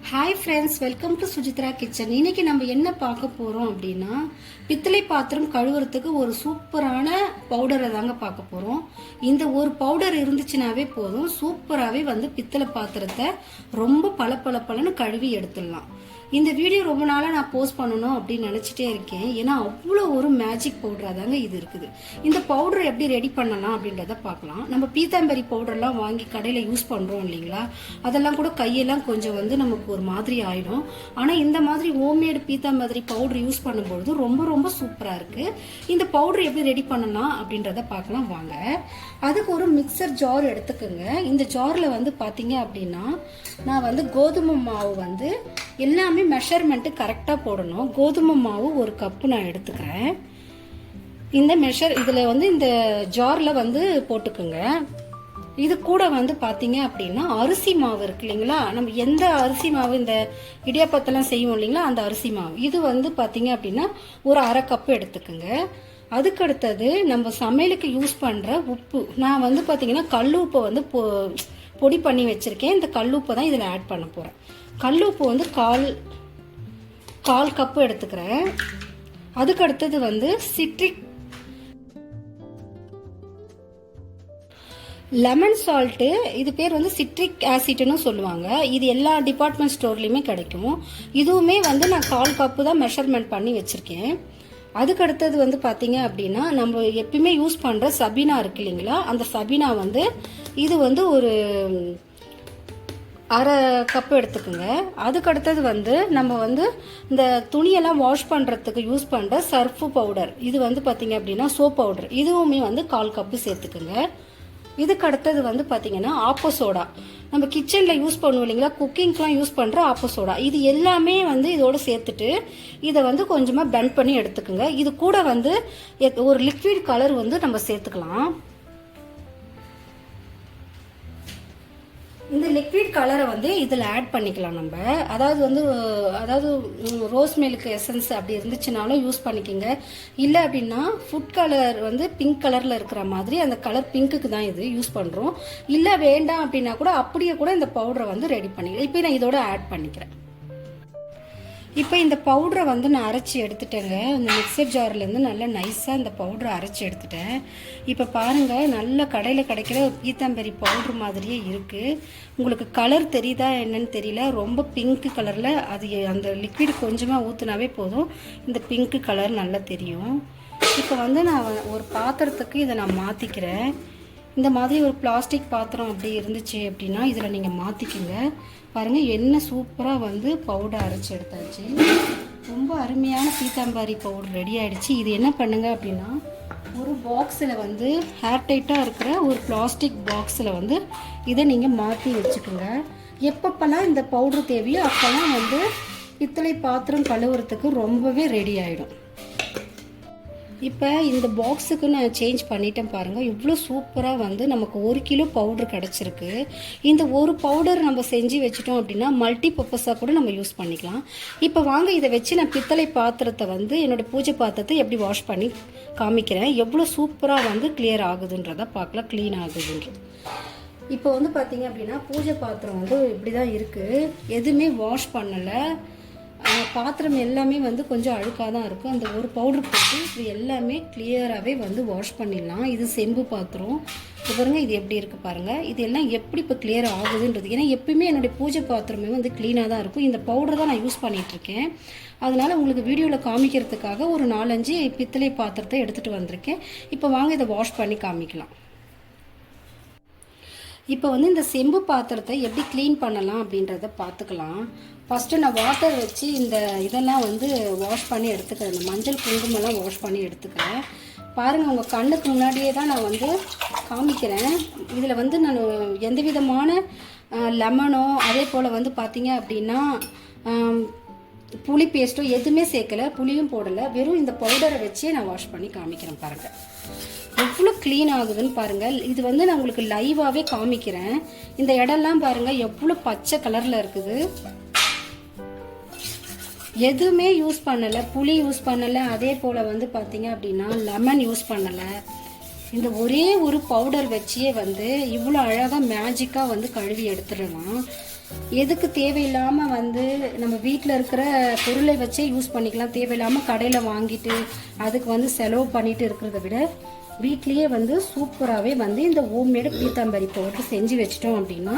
Hi friends welcome to Sujithra kitchen இன்னைக்கு நம்ம என்ன பார்க்க போகிறோம் அப்படின்னா பித்தளை பாத்திரம் கழுவுறதுக்கு ஒரு சூப்பரான பவுடரை தாங்க பார்க்க போகிறோம் இந்த ஒரு பவுடர் இருந்துச்சுனாவே போதும். சூப்பராகவே வந்து பித்தளை பாத்திரத்தை ரொம்ப பல பல பலன்னு கழுவி எடுத்துடலாம். இந்த வீடியோ ரொம்ப நாளாக நான் போஸ்ட் பண்ணணும் அப்படின்னு நினச்சிட்டே இருக்கேன். ஏன்னா அவ்வளோ ஒரு மேஜிக் பவுடராக தாங்க இது இருக்குது. இந்த பவுடர் எப்படி ரெடி பண்ணலாம் அப்படின்றத பார்க்கலாம். நம்ம பீத்தாம்பரி பவுடர்லாம் வாங்கி கடையில் யூஸ் பண்ணுறோம் இல்லைங்களா? அதெல்லாம் கூட கையெல்லாம் கொஞ்சம் வந்து நமக்கு ஒரு மாதிரி ஆகிடும் ஆனால் இந்த மாதிரி ஹோம்மேடு பீத்தாம்பரி பவுடர் யூஸ் பண்ணும்பொழுது ரொம்ப ரொம்ப சூப்பராக இருக்குது இந்த பவுடர் எப்படி ரெடி பண்ணலாம் அப்படின்றத பார்க்கலாம் வாங்க. அதுக்கு ஒரு மிக்சர் ஜார் எடுத்துக்கோங்க. இந்த ஜாரில் வந்து பார்த்தீங்க அப்படின்னா நான் வந்து கோதுமை மாவு வந்து எல்லாமே மெஷர்மெண்ட்டு கரெக்டாக போடணும். கோதுமை மாவு ஒரு கப்பு நான் எடுத்துக்கிறேன். இந்த மெஷர் இதில் வந்து இந்த ஜாரில் வந்து போட்டுக்குங்க. இது கூட வந்து பார்த்தீங்க அப்படின்னா அரிசி மாவு இருக்கு இல்லைங்களா? நம்ம எந்த அரிசி மாவு இந்த இடியாப்பத்தெல்லாம் செய்வோம் இல்லைங்களா? அந்த அரிசி மாவு. இது வந்து பார்த்தீங்க அப்படின்னா ஒரு அரை கப்பு எடுத்துக்கோங்க. அதுக்கு அடுத்தது நம்ம சமையலுக்கு யூஸ் பண்ணுற உப்பு. நான் வந்து பார்த்தீங்கன்னா கல் உப்பை வந்து பொ பொடி பண்ணி வச்சுருக்கேன். இந்த கல் உப்பை தான் இதில் ஆட் பண்ண போகிறேன் கல் உப்பு வந்து கால் கால் கப்பு எடுத்துக்கிறேன். அதுக்கு அடுத்தது வந்து சிட்ரிக் லெமன் சால்ட்டு இது பேர் வந்து சிட்ரிக் ஆசிட்னு சொல்லுவாங்க. இது எல்லா டிபார்ட்மெண்ட் ஸ்டோர்லேயுமே கிடைக்கும். இதுவுமே வந்து நான் கால் கப்பு தான் மெஷர்மெண்ட் பண்ணி வச்சுருக்கேன். அதுக்கு அடுத்தது வந்து பார்த்தீங்க அப்படின்னா நம்ம எப்பயுமே யூஸ் பண்ணுற சபீனா இருக்கு இல்லைங்களா? அந்த சபீனா வந்து இது வந்து ஒரு அரை கப் எடுத்துக்கோங்க. அதுக்கு அடுத்தது வந்து நம்ம வந்து இந்த துணியெல்லாம் வாஷ் பண்ணுறதுக்கு யூஸ் பண்ணுற சர்ஃபு பவுடர் இது வந்து பார்த்தீங்க அப்படின்னா சோப் பவுடர் இதுவுமே வந்து கால் கப்பு சேர்த்துக்குங்க. இதுக்கு அடுத்தது வந்து பார்த்திங்கன்னா ஆப்போ சோடா நம்ம கிச்சனில் யூஸ் பண்ணுவோம் இல்லைங்களா? குக்கிங்க்கெலாம் யூஸ் பண்ணுற ஆப்போ சோடா இது எல்லாமே வந்து இதோடு சேர்த்துட்டு இதை வந்து கொஞ்சமாக பெண்ட் பண்ணி எடுத்துக்கோங்க. இது கூட வந்து எத்- ஒரு லிக்விட் கலர் வந்து நம்ம சேர்த்துக்கலாம். இந்த லிக்விட் கலரை வந்து இதில் ஆட் பண்ணிக்கலாம் நம்ம. அதாவது வந்து அதாவது ரோஸ் மில்க் எசன்ஸ் அப்படி இருந்துச்சுனாலும் யூஸ் பண்ணிக்கோங்க. இல்லை அப்படின்னா ஃபுட் கலர் வந்து பிங்க் கலரில் இருக்கிற மாதிரி அந்த கலர் பிங்க்குக்கு தான் இது யூஸ் பண்ணுறோம் இல்லை வேண்டாம் அப்படின்னா கூட அப்படியே கூட இந்த பவுடரை வந்து ரெடி பண்ணிக்கலாம். இப்போ நான் இதோட ஆட் பண்ணிக்கிறேன். இப்போ இந்த பவுடரை வந்து நான் அரைச்சி எடுத்துட்டேங்க. இந்த மிக்சர் ஜார்லேருந்து நல்லா நைஸாக இந்த பவுடரை அரைச்சி எடுத்துட்டேன். இப்போ பாருங்கள் நல்ல கடையில் கிடைக்கிற பீத்தாம்பரி பவுடர் மாதிரியே இருக்குது உங்களுக்கு கலர் தெரியுதா என்னன்னு தெரியல. ரொம்ப பிங்க்கு கலரில் அது அந்த லிக்விட் கொஞ்சமாக ஊற்றுனாவே போதும். இந்த பிங்க்கு கலர் நல்லா தெரியும். இப்போ வந்து நான் ஒரு பாத்திரத்துக்கு இதை நான் மாற்றிக்கிறேன் இந்த மாதிரி ஒரு பிளாஸ்டிக் பாத்திரம் அப்படி இருந்துச்சு அப்படின்னா இதில் நீங்கள் மாற்றிக்கோங்க பாருங்கள் என்ன சூப்பராக வந்து பவுடர் அரைச்சி எடுத்தாச்சு. ரொம்ப அருமையான சீத்தாம்பாரி பவுடர் ரெடி ஆகிடுச்சு இது என்ன பண்ணுங்க அப்படின்னா ஒரு பாக்ஸில் வந்து ஹேர் டைட்டாக இருக்கிற ஒரு பிளாஸ்டிக் பாக்ஸில் வந்து இதை நீங்கள் மாற்றி வச்சுக்கோங்க. எப்பப்பெல்லாம் இந்த பவுடர் தேவையோ அப்போல்லாம் வந்து பித்தளை பாத்திரம் கழுவுறதுக்கு ரொம்பவே ரெடி ஆகிடும் இப்போ இந்த பாக்ஸுக்கு நான் சேஞ்ச் பண்ணிட்டேன் பாருங்கள் இவ்வளோ சூப்பராக வந்து நமக்கு ஒரு கிலோ பவுடர் கிடச்சிருக்கு. இந்த ஒரு பவுடர் நம்ம செஞ்சு வச்சுட்டோம் அப்படின்னா மல்டி பர்பஸாக கூட நம்ம யூஸ் பண்ணிக்கலாம். இப்போ வாங்க இதை வச்சு நான் பித்தளை பாத்திரத்தை வந்து என்னோட பூஜை பாத்திரத்தை எப்படி வாஷ் பண்ணி காமிக்கிறேன். எவ்வளோ சூப்பராக வந்து கிளியர் ஆகுதுன்றதை பார்க்கலாம். க்ளீன் ஆகுதுன்றது இப்போ வந்து பார்த்தீங்க அப்படின்னா பூஜை பாத்திரம் வந்து இப்படி தான் இருக்குது எதுவுமே வாஷ் பண்ணலை. பாத்திரம் எல்லாமே வந்து கொஞ்சம் அழுக்காக தான் இருக்கும் அந்த ஒரு பவுடர் போட்டு இது எல்லாமே கிளியராகவே வந்து வாஷ் பண்ணிடலாம். இது செம்பு பாத்திரம். இப்போ பாருங்க இது எப்படி இருக்குது பாருங்கள் இது எல்லாம் எப்படி இப்போ கிளியர் ஆகுதுன்றது. ஏன்னா எப்பயுமே என்னுடைய பூஜை பாத்திரமே வந்து க்ளீனாக தான் இருக்கும். இந்த பவுடர் தான் நான் யூஸ் பண்ணிகிட்ருக்கேன் அதனால் உங்களுக்கு வீடியோவில் காமிக்கிறதுக்காக ஒரு நாலஞ்சு பித்தளை பாத்திரத்தை எடுத்துகிட்டு வந்திருக்கேன். இப்போ வாங்க இதை வாஷ் பண்ணி காமிக்கலாம். இப்போ வந்து இந்த செம்பு பாத்திரத்தை எப்படி க்ளீன் பண்ணலாம் அப்படின்றத பார்த்துக்கலாம் ஃபஸ்ட்டு நான் வாட்டர் வச்சு இந்த இதெல்லாம் வந்து வாஷ் பண்ணி எடுத்துக்கிறேன். இந்த மஞ்சள் குங்குமெல்லாம் வாஷ் பண்ணி எடுத்துக்கிறேன். பாருங்கள் உங்கள் கண்ணுக்கு முன்னாடியே தான் நான் வந்து காமிக்கிறேன். இதில் வந்து நான் எந்த விதமான லெமனோ அதே போல் வந்து பார்த்தீங்க அப்படின்னா புளி பேஸ்ட்டோ எதுவுமே சேர்க்கல. புளியும் போடலை. வெறும் இந்த பவுடரை வச்சே நான் வாஷ் பண்ணி காமிக்கிறேன் பாருங்கள் எவ்வளோ க்ளீன் ஆகுதுன்னு பாருங்கள் இது வந்து நான் உங்களுக்கு லைவாகவே காமிக்கிறேன். இந்த இடம்லாம் பாருங்கள் எவ்வளோ பச்சை கலரில் இருக்குது. எதுவுமே யூஸ் பண்ணலை புளி யூஸ் பண்ணலை அதே போல் வந்து பார்த்தீங்க அப்படின்னா லெமன் யூஸ் பண்ணலை. இந்த ஒரே ஒரு பவுடர் வச்சே வந்து இவ்வளோ அழகாக மேஜிக்காக வந்து கழுவி எடுத்துடலாம். எதுக்கு தேவையில்லாமல் வந்து நம்ம வீட்டில் இருக்கிற பொருளை வச்சே யூஸ் பண்ணிக்கலாம். தேவையில்லாமல் கடையில் வாங்கிட்டு அதுக்கு வந்து செலவு பண்ணிட்டு இருக்கிறத விட வீட்லேயே வந்து சூப்பராகவே வந்து இந்த ஹோம்மேடு பீத்தாம்பரி பவுடர் செஞ்சு வச்சிட்டோம் அப்படின்னா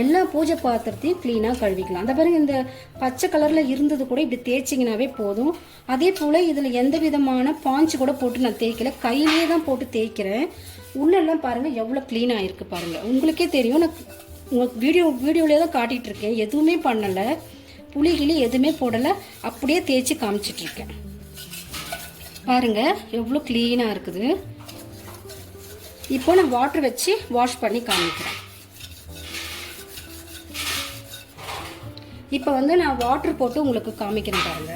எல்லா பூஜை பாத்திரத்தையும் க்ளீனாக கழுவிக்கலாம். அந்த பாருங்க இந்த பச்சை கலரில் இருந்தது கூட இப்படி தேய்ச்சிங்கனாவே போதும். அதே போல் இதில் எந்த விதமான பாஞ்சு கூட போட்டு நான் தேய்க்கல. கையிலேயே தான் போட்டு தேய்க்கிறேன். உள்ளெல்லாம் பாருங்கள் எவ்வளோ க்ளீனாக இருக்குது பாருங்கள் உங்களுக்கே தெரியும். நான் உங்களுக்கு வீடியோ வீடியோவிலே தான் காட்டிகிட்டு இருக்கேன் எதுவுமே பண்ணலை. புளி கிளி எதுவுமே போடலை. அப்படியே தேய்ச்சி காமிச்சிட்ருக்கேன் பாருங்கள் பாருங்க எவ்வளோ க்ளீனாக இருக்குது. இப்போ நான் வாட்டர் வச்சு வாஷ் பண்ணி காமிக்கிறேன். இப்போ வந்து நான் வாட்டர் போட்டு உங்களுக்கு காமிக்கிறேன் பாருங்க.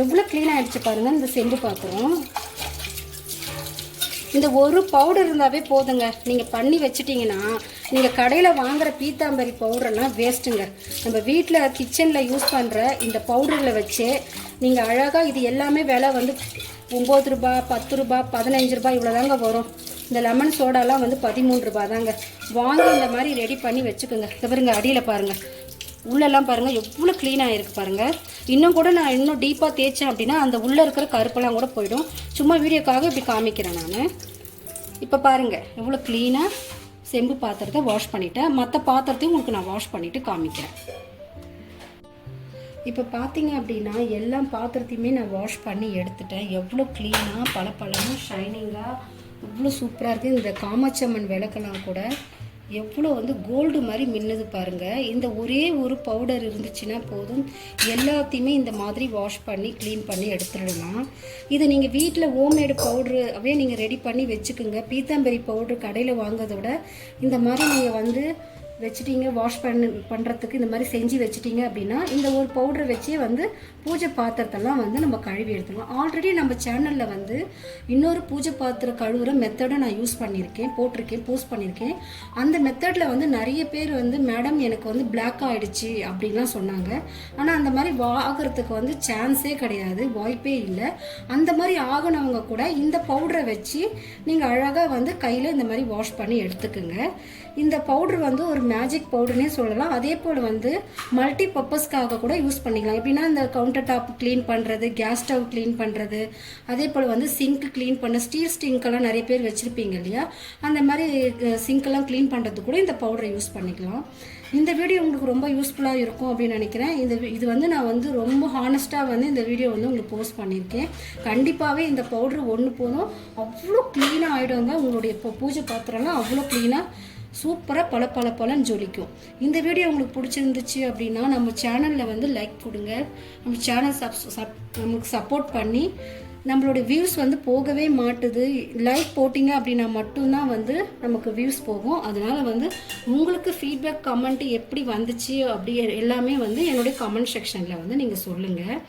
எவ்வளோ க்ளீன் ஆகிடுச்சு பாருங்கள் இந்த செம்பு பாத்திரம். இந்த ஒரு பவுடர் இருந்தாவே போதுங்க. நீங்கள் பண்ணி வச்சிட்டிங்கன்னா நீங்கள் கடையில் வாங்குகிற பீத்தாம்பரி பவுடர்லாம் வேஸ்ட்டுங்க நம்ம வீட்டில் கிச்சனில் யூஸ் பண்ணுற இந்த பவுடரில் வச்சு நீங்கள் அழகாக இது எல்லாமே விலை வந்து ஒம்பது ரூபா பத்து ரூபா பதினஞ்சு ரூபா இவ்வளோ தாங்க வரும். இந்த லெமன் சோடாலாம் வந்து பதிமூணு ரூபா தாங்க வாங்கி இந்த மாதிரி ரெடி பண்ணி வச்சுக்கோங்க. இந்த பாருங்க அடியில் பாருங்கள் உள்ளெல்லாம் பாருங்கள் எவ்வளோ க்ளீனாக இருக்கு பாருங்கள் இன்னும் கூட நான் இன்னும் டீப்பாக தேய்ச்சேன் அப்படின்னா அந்த உள்ளே இருக்கிற கருப்பெல்லாம் கூட போயிடும். சும்மா வீடியோக்காக இப்படி காமிக்கிறேன் நான். இப்போ பாருங்கள் எவ்வளோ க்ளீனாக செம்பு பாத்திரத்தை வாஷ் பண்ணிவிட்டேன் மற்ற பாத்திரத்தையும் உங்களுக்கு நான் வாஷ் பண்ணிவிட்டு காமிக்கிறேன். இப்போ பார்த்தீங்க அப்படின்னா எல்லா பாத்திரத்தையுமே நான் வாஷ் பண்ணி எடுத்துட்டேன். எவ்வளோ க்ளீனாக பளபளமாக ஷைனிங்காக இவ்வளோ சூப்பராக இருக்குது இந்த காமாட்சம்மன் விளக்கெல்லாம் கூட எவ்வளோ வந்து கோல்டு மாதிரி மின்னுது பாருங்கள் இந்த ஒரே ஒரு பவுடர் இருந்துச்சுன்னா போதும். எல்லாத்தையுமே இந்த மாதிரி வாஷ் பண்ணி க்ளீன் பண்ணி எடுத்துடலாம். இதை நீங்கள் வீட்டில் ஹோம்மேடு பவுட்ரு அப்படியே நீங்கள் ரெடி பண்ணி வச்சுக்கோங்க. பீத்தாம்பரி பவுட்ரு கடையில் வாங்குறதை விட இந்த மாதிரி நீங்கள் வந்து வச்சுட்டீங்க வாஷ் பண்ணு பண்ணுறதுக்கு இந்த மாதிரி செஞ்சு வச்சுட்டீங்க அப்படின்னா இந்த ஒரு பவுடர் வச்சே வந்து பூஜை பாத்திரத்தெல்லாம் வந்து நம்ம கழுவி எடுத்துக்கலாம். ஆல்ரெடி நம்ம சேனலில் வந்து இன்னொரு பூஜை பாத்திரம் கழுவுற மெத்தடை நான் யூஸ் பண்ணியிருக்கேன் போட்டிருக்கேன் போஸ்ட் பண்ணியிருக்கேன். அந்த மெத்தடில் வந்து நிறைய பேர் வந்து மேடம் எனக்கு வந்து பிளாக் ஆகிடுச்சு அப்படின்லாம் சொன்னாங்க. ஆனால் அந்த மாதிரி ஆகிறதுக்கு வந்து சான்ஸே கிடையாது வாய்ப்பே இல்லை. அந்த மாதிரி ஆகினவங்க கூட இந்த பவுடரை வச்சு நீங்கள் அழகாக வந்து கையில் இந்த மாதிரி வாஷ் பண்ணி எடுத்துக்குங்க. இந்த பவுடர் வந்து ஒரு மேஜிக் பவுடர்னே சொல்லலாம். அதே போல் வந்து மல்டி பர்பஸ்க்காக கூட யூஸ் பண்ணிக்கலாம். எப்படின்னா இந்த கவுண்டர் டாப் க்ளீன் பண்ணுறது கேஸ் ஸ்டவ் க்ளீன் பண்ணுறது அதே போல் வந்து சிங்க் க்ளீன் பண்ண ஸ்டீல் ஸ்டிங்க்கெல்லாம் நிறைய பேர் வச்சுருப்பீங்க இல்லையா? அந்த மாதிரி சிங்க்கெல்லாம் க்ளீன் பண்ணுறதுக்கு கூட இந்த பவுடரை யூஸ் பண்ணிக்கலாம். இந்த வீடியோ உங்களுக்கு ரொம்ப யூஸ்ஃபுல்லாக இருக்கும் அப்படின்னு நினைக்கிறேன். இந்த இது வந்து நான் வந்து ரொம்ப ஹானஸ்ட்டாக வந்து இந்த வீடியோ வந்து உங்களுக்கு போஸ்ட் பண்ணியிருக்கேன். கண்டிப்பாகவே இந்த பவுடர் ஒன்று போதும். அவ்வளோ க்ளீனாக ஆகிடுங்க உங்களுடைய இப்போ பூஜை பாத்திரம்லாம் அவ்வளோ க்ளீனாக சூப்பராக பல பல பலன்னு ஜொலிக்கும். இந்த வீடியோ உங்களுக்கு பிடிச்சிருந்துச்சு அப்படின்னா நம்ம சேனலில் வந்து லைக் கொடுங்க. நம்ம சேனல் சப் சப் நமக்கு சப்போர்ட் பண்ணி நம்மளோட வியூஸ் வந்து போகவே மாட்டுது. லைக் போட்டிங்க அப்படின்னா மட்டும்தான் வந்து நமக்கு வியூஸ் போகும். அதனால் வந்து உங்களுக்கு ஃபீட்பேக் கமெண்ட் எப்படி வந்துச்சு அப்படி எல்லாமே வந்து என்னுடைய கமெண்ட் செக்ஷனில் வந்து நீங்கள் சொல்லுங்கள்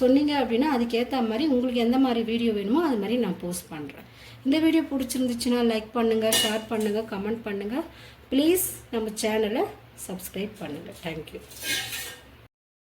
சொன்னீங்க அப்படின்னா அதுக்கேற்ற மாதிரி உங்களுக்கு எந்த மாதிரி வீடியோ வேணுமோ அது மாதிரி நான் போஸ்ட் பண்ணுறேன் இந்த வீடியோ பிடிச்சிருந்துச்சுன்னா லைக் பண்ணுங்கள் ஷேர் பண்ணுங்கள் கமெண்ட் பண்ணுங்கள் ப்ளீஸ் நம்ம சேனலை சப்ஸ்கிரைப் பண்ணுங்கள் தேங்க்யூ